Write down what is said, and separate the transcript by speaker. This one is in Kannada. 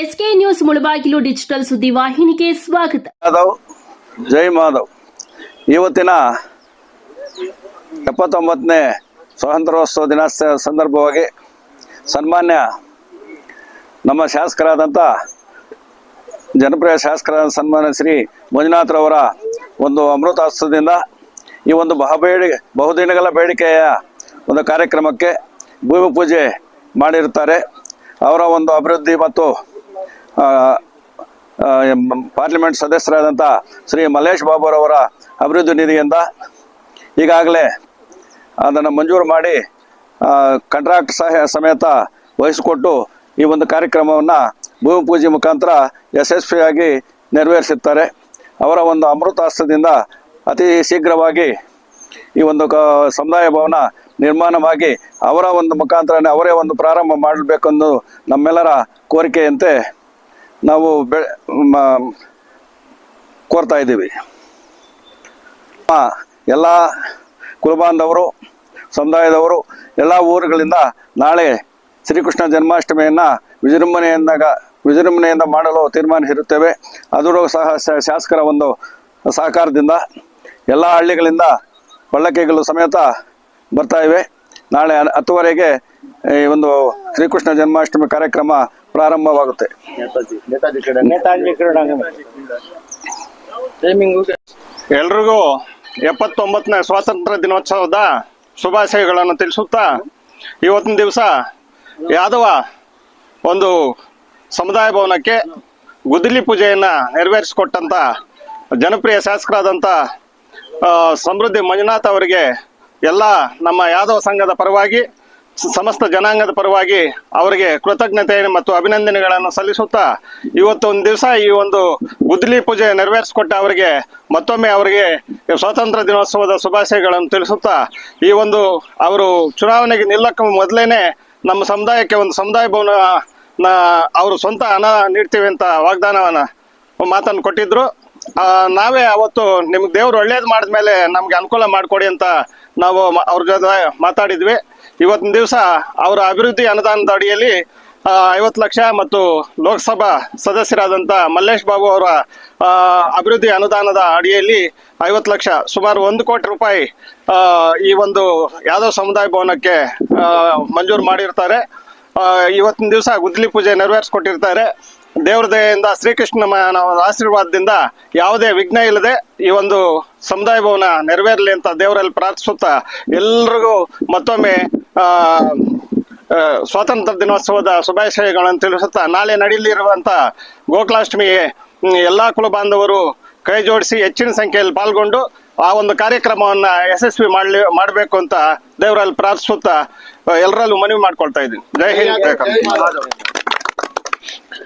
Speaker 1: ಎಸ್ಕೆ ನ್ಯೂಸ್ ಮುಳಬಾಗಿಲು ಡಿಜಿಟಲ್ ಸುದ್ದಿ ವಾಹಿನಿಗೆ ಸ್ವಾಗತ.
Speaker 2: ಮಾಧವ್, ಜೈ ಮಾಧವ್. ಇವತ್ತಿನ ಎಪ್ಪತ್ತೊಂಬತ್ತನೇ ಸ್ವಾತಂತ್ರ್ಯೋತ್ಸವ ದಿನ ಸಂದರ್ಭವಾಗಿ ಸನ್ಮಾನ್ಯ ನಮ್ಮ ಶಾಸಕರಾದಂಥ ಜನಪ್ರಿಯ ಶಾಸಕರಾದ ಸನ್ಮಾನ್ಯ ಶ್ರೀ ಮಂಜುನಾಥ್ರವರ ಒಂದು ಅಮೃತಾಸ್ತ್ರದಿಂದ ಈ ಒಂದು ಬಹುಬೇಡಿ ಬಹುದಿನಗಳ ಬೇಡಿಕೆಯ ಒಂದು ಕಾರ್ಯಕ್ರಮಕ್ಕೆ ಭೂಮಿ ಪೂಜೆ ಮಾಡಿರುತ್ತಾರೆ. ಅವರ ಒಂದು ಅಭಿವೃದ್ಧಿ ಮತ್ತು ಪಾರ್ಲಿಮೆಂಟ್ ಸದಸ್ಯರಾದಂಥ ಶ್ರೀ ಮಲ್ಲೇಶ್ ಬಾಬುರವರ ಅಭಿವೃದ್ಧಿ ನಿಧಿಯಿಂದ ಈಗಾಗಲೇ ಅದನ್ನು ಮಂಜೂರು ಮಾಡಿ ಕಾಂಟ್ರಾಕ್ಟ್ ಸಹ, ಸಮೇತ ವಹಿಸಿಕೊಟ್ಟು ಈ ಒಂದು ಕಾರ್ಯಕ್ರಮವನ್ನು ಭೂಮಿ ಪೂಜೆ ಮುಖಾಂತರ ಯಶಸ್ವಿಯಾಗಿ ನೆರವೇರಿಸುತ್ತಾರೆ ಅವರ ಒಂದು ಅಮೃತಾಸ್ತ್ರದಿಂದ ಅತಿ ಶೀಘ್ರವಾಗಿ ಈ ಒಂದು ಕ, ಸಮುದಾಯ ಭವನ ನಿರ್ಮಾಣವಾಗಿ ಅವರ ಒಂದು ಮುಖಾಂತರನೇ ಅವರೇ ಒಂದು ಪ್ರಾರಂಭ ಮಾಡಬೇಕೆಂದು ನಮ್ಮೆಲ್ಲರ ಕೋರಿಕೆಯಂತೆ ನಾವು ಬೆ ಕೋರ್ತಾ ಇದ್ದೀವಿ ಎಲ್ಲ ಕುಲಬಾಂಧವರು ಸಮುದಾಯದವರು, ಎಲ್ಲ ಊರುಗಳಿಂದ ನಾಳೆ ಶ್ರೀಕೃಷ್ಣ ಜನ್ಮಾಷ್ಟಮಿಯನ್ನು ವಿಜೃಂಭಣೆಯಿಂದಾಗ ವಿಜೃಂಭಣೆಯಿಂದ ಮಾಡಲು ತೀರ್ಮಾನಿಸಿರುತ್ತೇವೆ. ಅದರ ಸಹ ಶಾಸಕರ ಒಂದು ಸಹಕಾರದಿಂದ ಎಲ್ಲ ಹಳ್ಳಿಗಳಿಂದ ಪಲ್ಲಕ್ಕಿಗಳು ಸಮೇತ ಬರ್ತಾ ಇವೆ. ನಾಳೆ ಹತ್ತುವರೆಗೆ ಈ ಒಂದು ಶ್ರೀಕೃಷ್ಣ ಜನ್ಮಾಷ್ಟಮಿ ಕಾರ್ಯಕ್ರಮ ಪ್ರಾರಂಭವಾಗುತ್ತೆ.
Speaker 3: ಎಲ್ರಿಗೂ ಎಪ್ಪತ್ತೊಂಬತ್ತನೇ ಸ್ವಾತಂತ್ರ್ಯ ದಿನೋತ್ಸವದ ಶುಭಾಶಯಗಳನ್ನು ತಿಳಿಸುತ್ತಾ ಇವತ್ತಿನ ದಿವಸ ಯಾದವ ಒಂದು ಸಮುದಾಯ ಭವನಕ್ಕೆ ಗುದ್ದಲಿ ಪೂಜೆಯನ್ನು ನೆರವೇರಿಸಿಕೊಟ್ಟಂತ ಜನಪ್ರಿಯ ಶಾಸಕರಾದಂಥ ಸಮೃದ್ಧಿ ಮಂಜುನಾಥ್ ಅವರಿಗೆ ಎಲ್ಲ ನಮ್ಮ ಯಾದವ ಸಂಘದ ಪರವಾಗಿ ಸಮಸ್ತ ಜನಾಂಗದ ಪರವಾಗಿ ಅವರಿಗೆ ಕೃತಜ್ಞತೆ ಮತ್ತು ಅಭಿನಂದನೆಗಳನ್ನು ಸಲ್ಲಿಸುತ್ತಾ ಇವತ್ತು ಒಂದು ದಿವಸ ಈ ಒಂದು ಗುದ್ದಲಿ ಪೂಜೆ ನೆರವೇರಿಸಿಕೊಟ್ಟ ಅವರಿಗೆ ಮತ್ತೊಮ್ಮೆ ಅವರಿಗೆ ಸ್ವಾತಂತ್ರ್ಯ ದಿನೋತ್ಸವದ ಶುಭಾಶಯಗಳನ್ನು ತಿಳಿಸುತ್ತಾ ಈ ಒಂದು ಅವರು ಚುನಾವಣೆಗೆ ನಿಲ್ಲಕ್ಕ ಮೊದಲೇನೆ ನಮ್ಮ ಸಮುದಾಯಕ್ಕೆ ಒಂದು ಸಮುದಾಯ ಭವನ ಅವರು ಸ್ವಂತ ಹಣ ನೀಡ್ತೀವಿ ಅಂತ ವಾಗ್ದಾನವನ್ನ ಮಾತನ್ನು ಕೊಟ್ಟಿದ್ರು. ನಾವೇ ಅವತ್ತು ನಿಮ್ಗೆ ದೇವ್ರು ಒಳ್ಳೇದು ಮಾಡಿದ್ಮೇಲೆ ನಮ್ಗೆ ಅನುಕೂಲ ಮಾಡಿಕೊಡಿ ಅಂತ ನಾವು ಅವ್ರ ಜೊತೆ ಮಾತಾಡಿದ್ವಿ. ಇವತ್ತಿನ ದಿವಸ ಅವರ ಅಭಿವೃದ್ಧಿ ಅನುದಾನದ ಅಡಿಯಲ್ಲಿ ಐವತ್ತು ಲಕ್ಷ ಮತ್ತು ಲೋಕಸಭಾ ಸದಸ್ಯರಾದಂಥ ಮಲ್ಲೇಶ್ ಬಾಬು ಅವರ ಅಭಿವೃದ್ಧಿ ಅನುದಾನದ ಅಡಿಯಲ್ಲಿ ಐವತ್ತು ಲಕ್ಷ, ಸುಮಾರು ಒಂದು ಕೋಟಿ ರೂಪಾಯಿ ಈ ಒಂದು ಯಾದವ್ ಸಮುದಾಯ ಭವನಕ್ಕೆ ಮಂಜೂರು ಮಾಡಿರ್ತಾರೆ. ಇವತ್ತಿನ ದಿವಸ ಗುದ್ಲಿ ಪೂಜೆ ನೆರವೇರಿಸ್ಕೊಟ್ಟಿರ್ತಾರೆ. ದೇವ್ರ ದಯೆಯಿಂದ ಶ್ರೀಕೃಷ್ಣ ಆಶೀರ್ವಾದದಿಂದ ಯಾವುದೇ ವಿಘ್ನ ಇಲ್ಲದೆ ಈ ಒಂದು ಸಮುದಾಯ ಭವನ ನೆರವೇರಲಿ ಅಂತ ದೇವರಲ್ಲಿ ಪ್ರಾರ್ಥಿಸುತ್ತಾ ಎಲ್ರಿಗೂ ಮತ್ತೊಮ್ಮೆ ಆ, ಸ್ವಾತಂತ್ರ್ಯ ದಿನೋತ್ಸವದ ಶುಭಾಶಯಗಳನ್ನು ತಿಳಿಸುತ್ತಾ ನಾಳೆ ನಡೆಯಲಿರುವಂತ ಗೋಕುಲಾಷ್ಟಮಿ ಎಲ್ಲ ಎಲ್ಲಾ ಕುಲ ಬಾಂಧವರು ಕೈ ಜೋಡಿಸಿ ಹೆಚ್ಚಿನ ಸಂಖ್ಯೆಯಲ್ಲಿ ಪಾಲ್ಗೊಂಡು ಆ ಒಂದು ಕಾರ್ಯಕ್ರಮವನ್ನ ಯಶಸ್ವಿ ಮಾಡ್ಲಿ, ಮಾಡಬೇಕು ಅಂತ ದೇವರಲ್ಲಿ ಪ್ರಾರ್ಥಿಸುತ್ತಾ ಎಲ್ಲರಲ್ಲೂ ಮನವಿ ಮಾಡ್ಕೊಳ್ತಾ ಇದ್ದೀನಿ ಜೈ ಹಿಂದ್.